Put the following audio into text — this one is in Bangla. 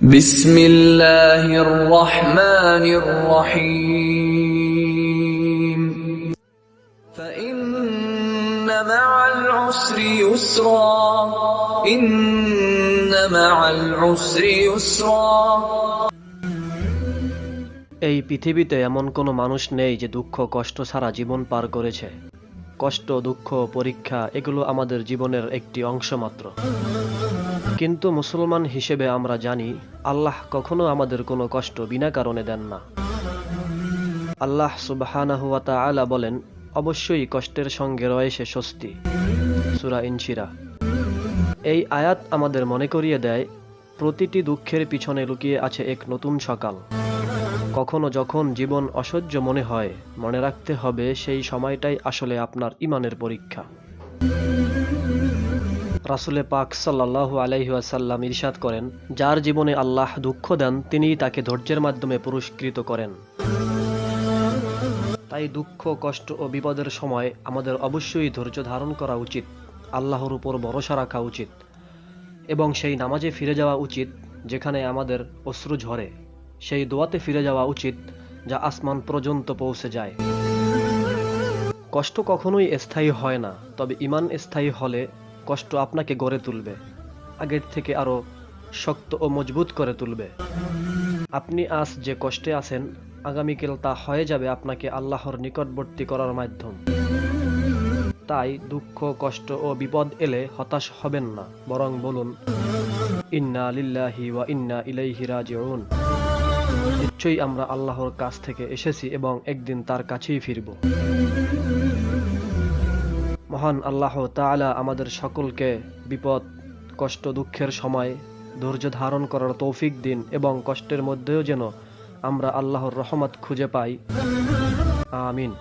بسم الله الرحمن الرحيم فإن مع العسر يسرا إن مع العسر يسرا এই পৃথিবীতে এমন কোনো মানুষ নেই যে দুঃখ কষ্ট ছাড়া জীবন পার করেছে কষ্ট দুঃখ পরীক্ষা এগুলো আমাদের জীবনের একটি অংশ মাত্র কিন্তু মুসলমান হিসেবে আমরা জানি, আল্লাহ কখনো আমাদের কোনো কষ্ট বিনা কারণে দেন না। আল্লাহ সুবহানাহু ওয়া তাআলা বলেন, অবশ্যই কষ্টের সঙ্গে রয়েছে স্বস্তি। সুরা ইনশিরা। এই আয়াত আমাদের মনে করিয়ে দেয়, প্রতিটি দুঃখের পিছনে লুকিয়ে আছে এক নতুন সকাল। কখনো যখন জীবন অসহ্য মনে হয়, মনে রাখতে হবে সেই সময়টাই আসলে আপনার ইমানের পরীক্ষা। রাসুলে পাক সাল্লাল্লাহু আলাইহি ওয়াসাল্লাম ইরশাদ করেন, যার জীবনে আল্লাহ দুঃখ দেন তিনিই তাকে ধৈর্যের মাধ্যমে পুরস্কৃত করেন। তাই দুঃখ, কষ্ট ও বিপদের সময় আমাদের অবশ্যই ধৈর্য ধারণ করা উচিত, আল্লাহর উপর ভরসা রাখা উচিত, এবং সেই নামাজে ফিরে যাওয়া উচিত যেখানে আমাদের অশ্রু ঝরে। সেই দোয়াতে ফিরে যাওয়া উচিত যা আসমান পর্যন্ত পৌঁছে যায়। কষ্ট কখনোই স্থায়ী হয় না, তবে ইমান স্থায়ী হলে কষ্ট আপনাকে গড়ে তুলবে, আগের থেকে আরও শক্ত ও মজবুত করে তুলবে। আপনি আজ যে কষ্টে আছেন, আগামীকাল তা হয়ে যাবে আপনাকে আল্লাহর নিকটবর্তী করার মাধ্যম। তাই দুঃখ, কষ্ট ও বিপদ এলে হতাশ হবেন না, বরং বলুন, ইন্না লিল্লাহি ওয়া ইন্না ইলাইহি রাজিউন। নিশ্চয়ই আমরা আল্লাহর কাছ থেকে এসেছি এবং একদিন তার কাছেই ফিরব। মহান আল্লাহ তালা আমাদের সকলকে বিপদ, কষ্ট, দুঃখের সময় ধৈর্য ধারণ করার তৌফিক দিন এবং কষ্টের মধ্যেও যেন আমরা আল্লাহর রহমত খুঁজে পাই। আমিন।